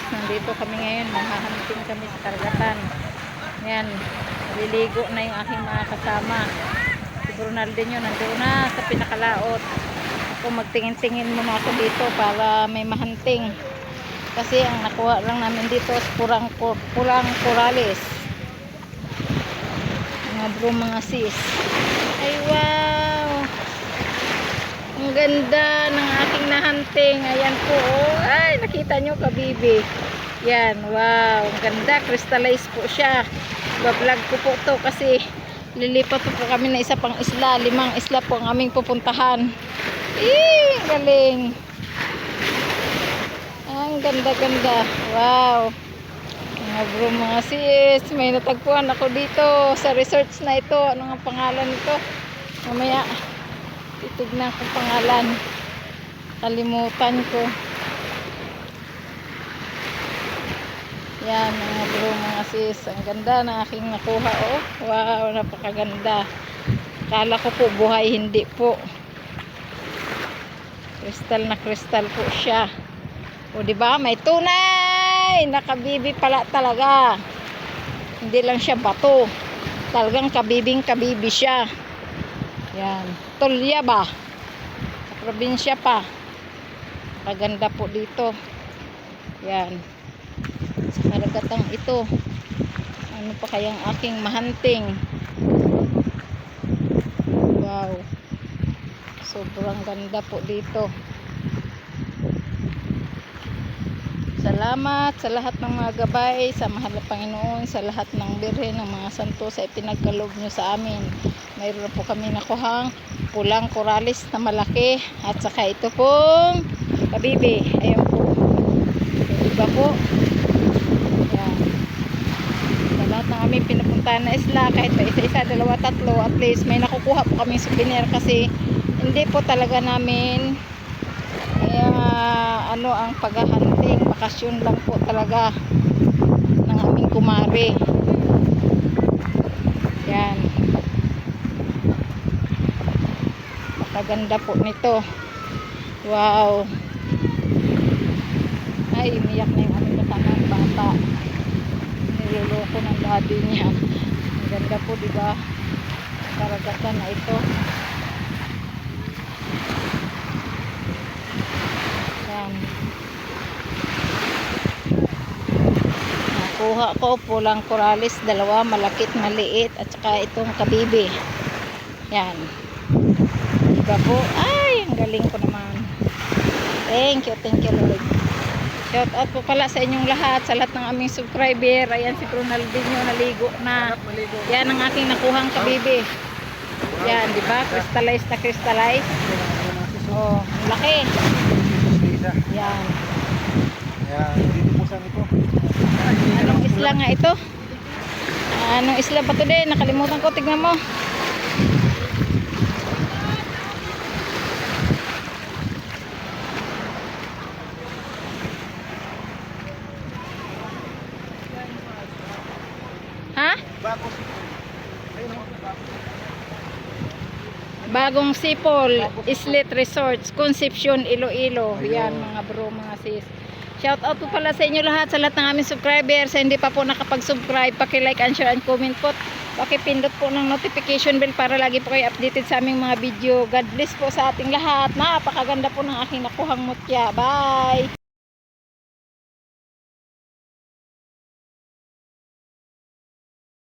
guys, nandito kami ngayon. Mahahanting kami sa karagatan. Yan, liligo na yung aking mga kasama. Si Brunaldin yun, nandoon na sa pinakalaot. Ako magtingin-tingin muna ako dito para may mahanting. Kasi ang nakuha lang namin dito is purang, purang corales. Mga bro, mga sis. Ay, wow! Ang ganda ng nahanting. Ayan po. Oh. Ay, nakita nyo kabibi. Yan, wow. Ang ganda. Crystallize po siya. Bablog ko po to kasi lilipat po, po kami na isa pang isla. Limang isla po ang aming pupuntahan. Eh, galing. Ang ganda-ganda. Wow. Mga bro, mga sis. May natagpuan ako dito sa research na ito. Ano nga pangalan nito? Mamaya titignan ko pangalan kalimutan ko. Yan mga bro mga sis. Ang ganda na aking nakuha oh. Wow napakaganda. Kala ko po buhay hindi po. Kristal na kristal po siya. O di ba? May tunay! Nakabibi pala talaga. Hindi lang siya bato. Talagang kabibing kabibi siya. Yan. Tulya ba? Sa probinsya pa. Paganda po dito. Yan. Sa karagatang ito. Ano pa kayang aking mahanting? Wow. Sobrang ganda po dito. Salamat sa lahat ng mga gabay, sa mahal na Panginoon, sa lahat ng birhen ng mga santo sa ipinagkalob nyo sa amin. Mayroon po kami nakuhang pulang koralis na malaki at saka ito pong kabibi. Ayan po. Diba po? Ayan. Sa lahat ng aming pinupuntahan na isla, kahit pa isa-isa, dalawa, tatlo, at least may nakukuha po kami souvenir kasi hindi po talaga namin kaya ano ang paghahunting bakasyon lang po talaga ng aming kumare. Yan. Napaganda po nito. Wow. Ay umiyak na yung aming kasamang bata. Niloloko ng daddy niya. Ang ganda po diba karagatan na ito Yan. Nakuha ko pulang coralis, dalawa malakit maliit at saka itong kabibi. Yan. Diba po? Ay, ang galing ko naman. Thank you, thank you Lord. Shout out po pala sa inyong lahat, sa lahat ng aming subscriber. Ayan si Ronaldinho naligo na. Yan ang aking nakuhang kabibi. Yan, di ba? Crystallize na crystallize. Oh, laki. Yan. Ayan, Anong isla nga ito? Anong isla ba ito din? Nakalimutan ko. Tignan mo. Ha? Bagong Sipol, Islet Resorts, Concepcion, Iloilo. Yan mga bro, mga sis. Shout out po pala sa inyo lahat, sa lahat ng aming subscribers. Sa hindi pa po nakapag-subscribe, paki-like and share and comment po. Paki-pindot po ng notification bell para lagi po kayo updated sa aming mga video. God bless po sa ating lahat. Napakaganda po ng aking nakuhang mutya. Bye!